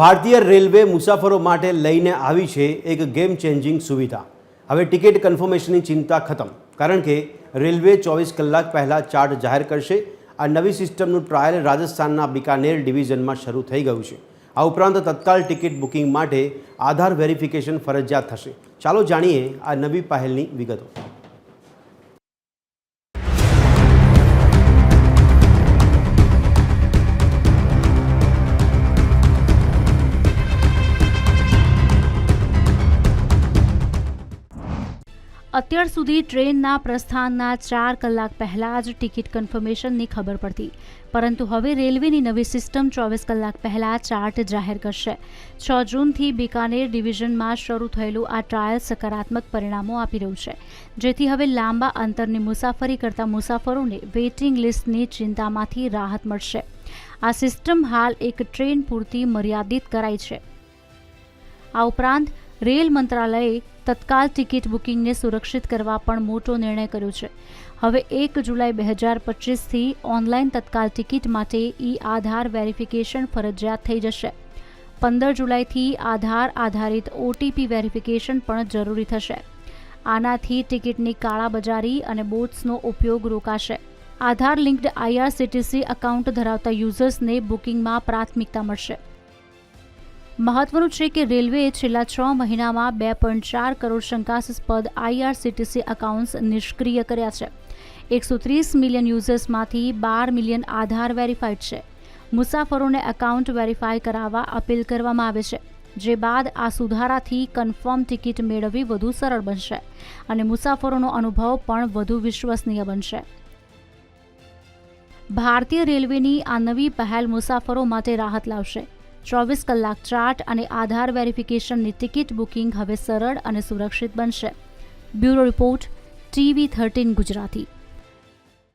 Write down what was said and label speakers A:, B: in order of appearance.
A: ભારતીય રેલવે મુસાફરો માટે લઈને આવી છે એક ગેમ ચેન્જિંગ સુવિધા. હવે ટિકિટ કન્ફર્મેશનની ચિંતા ખતમ, કારણ કે રેલવે ચોવીસ કલાક પહેલાં ચાર્ટ જાહેર કરશે. આ નવી સિસ્ટમનું ટ્રાયલ રાજસ્થાનના બિકાનેર ડિવિઝનમાં શરૂ થઈ ગયું છે. આ ઉપરાંત તત્કાલ ટિકિટ બુકિંગ માટે આધાર વેરિફિકેશન ફરજિયાત થશે. ચાલો જાણીએ આ નવી પહેલની વિગતો.
B: અત્યાર સુધી ટ્રેનના પ્રસ્થાનના ચાર કલાક પહેલાં જ ટિકિટ કન્ફર્મેશનની ખબર પડતી. પરંતુ હવે રેલવેની નવી સિસ્ટમ ચોવીસ કલાક પહેલાં ચાર્ટ જાહેર કરશે. છ જૂનથી બિકાનેર ડિવિઝનમાં શરૂ થયેલું આ ટ્રાયલ સકારાત્મક પરિણામો આપી રહ્યું છે. જેથી હવે લાંબા અંતરની મુસાફરી કરતા મુસાફરોને વેઇટિંગ લિસ્ટની ચિંતામાંથી રાહત મળશે. આ સિસ્ટમ હાલ એક ટ્રેન પૂરતી મર્યાદિત કરાઈ છે. આ ઉપરાંત રેલ મંત્રાલયે તત્કાલ ટિકિટ બુકિંગને સુરક્ષિત કરવા પણ મોટો નિર્ણય કર્યો છે. હવે એક જુલાઈ બે હજાર પચીસથી ઓનલાઈન તત્કાલ ટિકિટ માટે ઈ આધાર વેરિફિકેશન ફરજિયાત થઈ જશે. પંદર જુલાઈથી આધાર આધારિત ઓટીપી વેરિફિકેશન પણ જરૂરી થશે. આનાથી ટિકિટની કાળાબજારી અને બોટ્સનો ઉપયોગ રોકાશે. આધાર લિંક્ડ આઈઆરસીટીસી એકાઉન્ટ ધરાવતા યુઝર્સને બુકિંગમાં પ્રાથમિકતા મળશે. મહત્વનું છે કે રેલવેએ છેલ્લા છ મહિનામાં બે પોઈન્ટ ચાર કરોડ શંકાસ્પદ આઈઆરસીટીસી એકાઉન્ટ્સ નિષ્ક્રિય કર્યા છે. એકસો ત્રીસ મિલિયન યુઝર્સમાંથી બાર મિલિયન આધાર વેરીફાઈડ છે. મુસાફરોને એકાઉન્ટ વેરીફાઈ કરાવવા અપીલ કરવામાં આવે છે, જે બાદ આ સુધારાથી કન્ફર્મ ટિકિટ મેળવવી વધુ સરળ બનશે અને મુસાફરોનો અનુભવ પણ વધુ વિશ્વસનીય બનશે. ભારતીય રેલવેની આ નવી પહેલ મુસાફરો માટે રાહત લાવશે. ચોવીસ કલાક ચાર્ટ અને આધાર વેરિફિકેશનની ટિકિટ બુકિંગ હવે સરળ અને સુરક્ષિત બનશે. Bureau report, TV thirteen Gujarati.